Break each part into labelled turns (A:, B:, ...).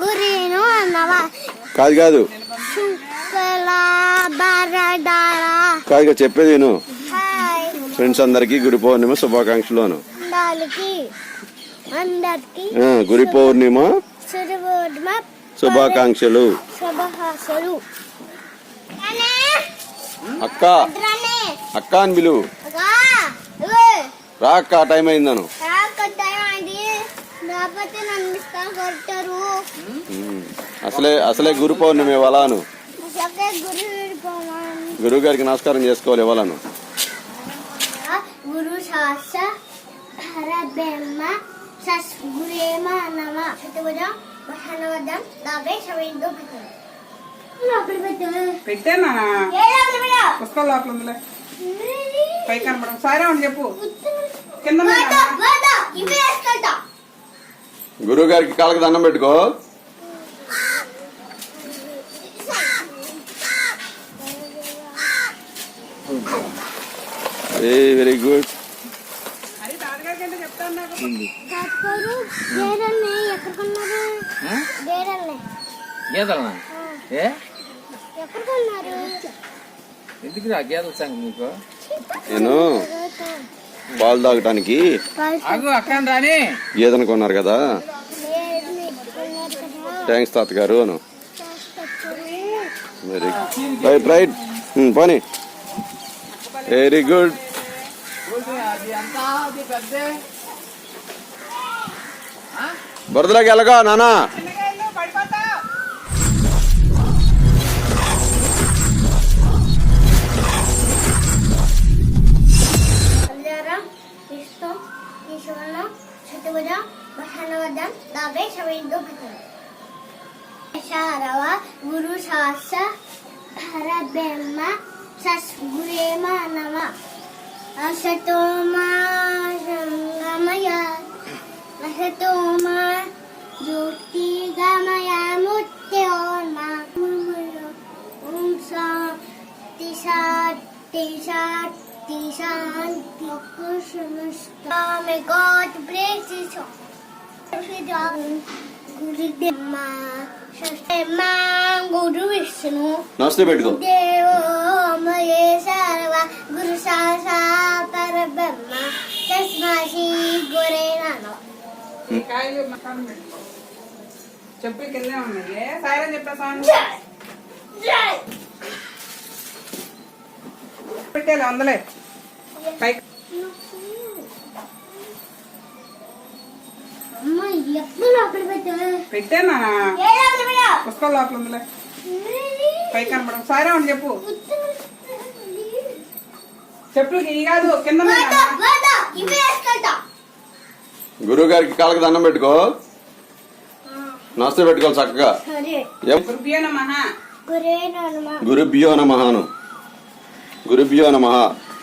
A: గురిను అన్నవా.
B: కాదు కాదు. కాదు చెప్పేది నేను ఫ్రెండ్స్ అందరికి గురి పౌర్ణిమ ఆ, గురి పౌర్ణిమ శుభాకాంక్షలు. అక్క. అక్క అని పిలువు. రా అక్క టైం అయిందను. అసలే అసలే గురు పౌర్ణమి
A: విడిపోమని
B: గురువు గారికి నమస్కారం చేసుకోవాలి ఇవ్వాలను.
A: గురు
C: పెట్టానా
A: ఏ లోపల
C: ఉందిలే. పై కనపడం సారా అని చెప్పు. కింద
B: గురువు గారికి కాళ్ళకి దండం పెట్టుకో. ఏ వెరీ గుడ్
A: గేదెల్ని
D: ఏ? ఎందుకు రా గేదెల సంగతి నీకు?
B: నేను పాలు తాగటానికి
D: ఆగు అక్కడ రాని.
B: గేదెను కొన్నారు కదా? థ్యాంక్స్ తాతగారు అను.
A: చేసుకొచ్చారు.
B: వెరీ రైట్ రైట్ పోనీ. వెరీ గుడ్ బురదలోకి వెళ్ళగా నానా.
A: ಋತುವಿನ ವಸನದ ಪ್ರವೇಶವೆಂದು ಶಾರವ ಗುರು ಶಾಸ ಹರಬೆಮ್ಮ ಸಸ್ಗುರೇಮ ನಮ ಅಸತೋಮಾ ಸಂಗಮಯ ವಸತೋಮಾ ಜ್ಯೋತಿಗಮಯ ಮುತ್ಯೋರ್ಮ ಓಂ ಶಾಂತಿ ಶಾಂತಿ ಶಾಂತಿ శాంతి శాంతి bless you. గురుదేవ గురు విష్ణు
B: నమస్తే పెట్టుకో.
A: దేవో మహేశ్వర గురు పరబ్రహ్మ
C: చెప్పులు కిందే ఉన్నాయి సాయిరం చెప్పా సాంగ్ పెట్టేలే వందలే. పై
A: అమ్మ ఎప్పుడు లోపల పెట్టు
C: పెట్టానా
A: ఏ లోపల పెట్టు
C: పుస్తకం లోపల ఉందిలే. పై కనపడం సాయిరం అని చెప్పు. చెప్పులు ఇవి కాదు కింద
B: గురువు గారికి కాళ్ళకి దండం పెట్టుకో. నమస్తే పెట్టుకోవాలి చక్కగా.
A: సరే.
C: గురుభ్యో నమః.
B: గురుభ్యో నమహాను గురుభ్యో నమ.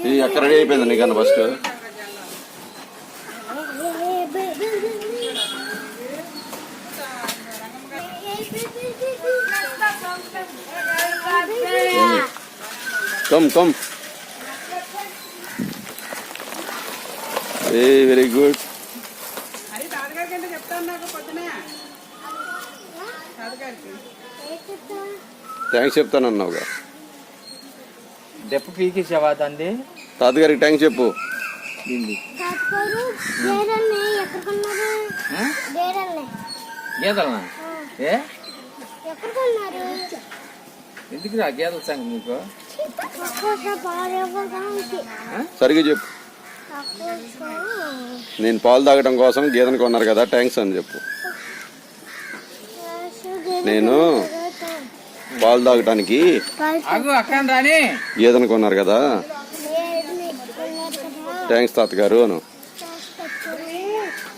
B: ఇది ఎక్కడ రెడీ అయిపోయింది నీకన్నా ఫస్ట్? కమ్ కమ్ ఏ వెరీ గుడ్ థ్యాంక్స్ చెప్తానన్నావుగా.
D: దెప్ప పీకేసావా దాన్ని
B: తాతగారికి థ్యాంక్స్ చెప్పు.
D: దీన్ని
A: గేదెల్ని?
D: ఏ? ఎందుకు రా గేదెల సంగతి నీకు?
B: సరిగ్గా చెప్పు. నేను పాలు తాగడం కోసం గేదెను కొన్నారు కదా థ్యాంక్స్ అని చెప్పు. నేను పాలు తాగటానికి గేదెను కొన్నారు కదా? థ్యాంక్స్ తాతగారు అను.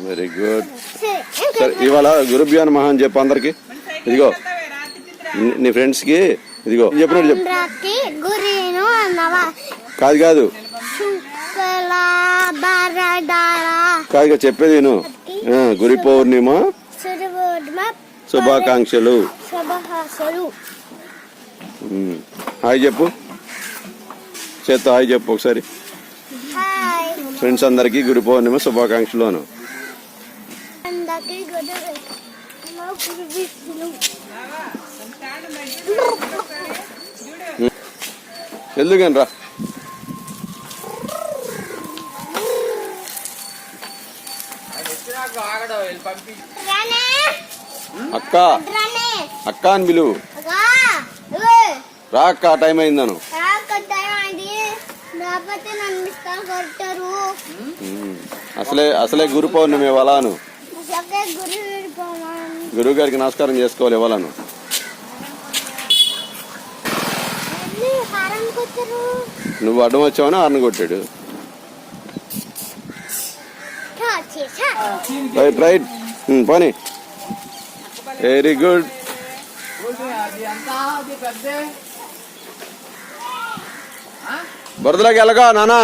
B: వెరీ గుడ్ సరే ఇవాళ గురుభ్యో నమః అని చెప్పు అందరికి. ఇదిగో నీ- ఫ్రెండ్స్కి ఇదిగో. చెప్పినట్టు చెప్పు
A: రాత్రి గురిను అన్నవా.
B: కాదు కాదు. కాదు చెప్పేది నేను గురి పౌర్ణిమ శుభాకాంక్షలు. హాయ్ చెప్పు. చేత్తో హాయ్ చెప్పు ఒకసారి. ఫ్రెండ్స్ అందరికీ గురి పౌర్ణిమ శుభాకాంక్షలు అను ఎందుకని రా?
D: పంపి
B: అక్క. అక్క అని పిలువు. రా అక్క టైం అయిందను. అసలే అసలే గురు పౌర్ణమి ఇవ్వాలను గురువు గారికి నమస్కారం చేసుకోవాలి ఇవ్వాలను నువ్వు అడ్డం వచ్చావని ఆరుని కొట్టాడు. Right right. పోనీ. వెరీ గుడ్
D: అది
B: బురదలోకి వెళ్ళగా నానా.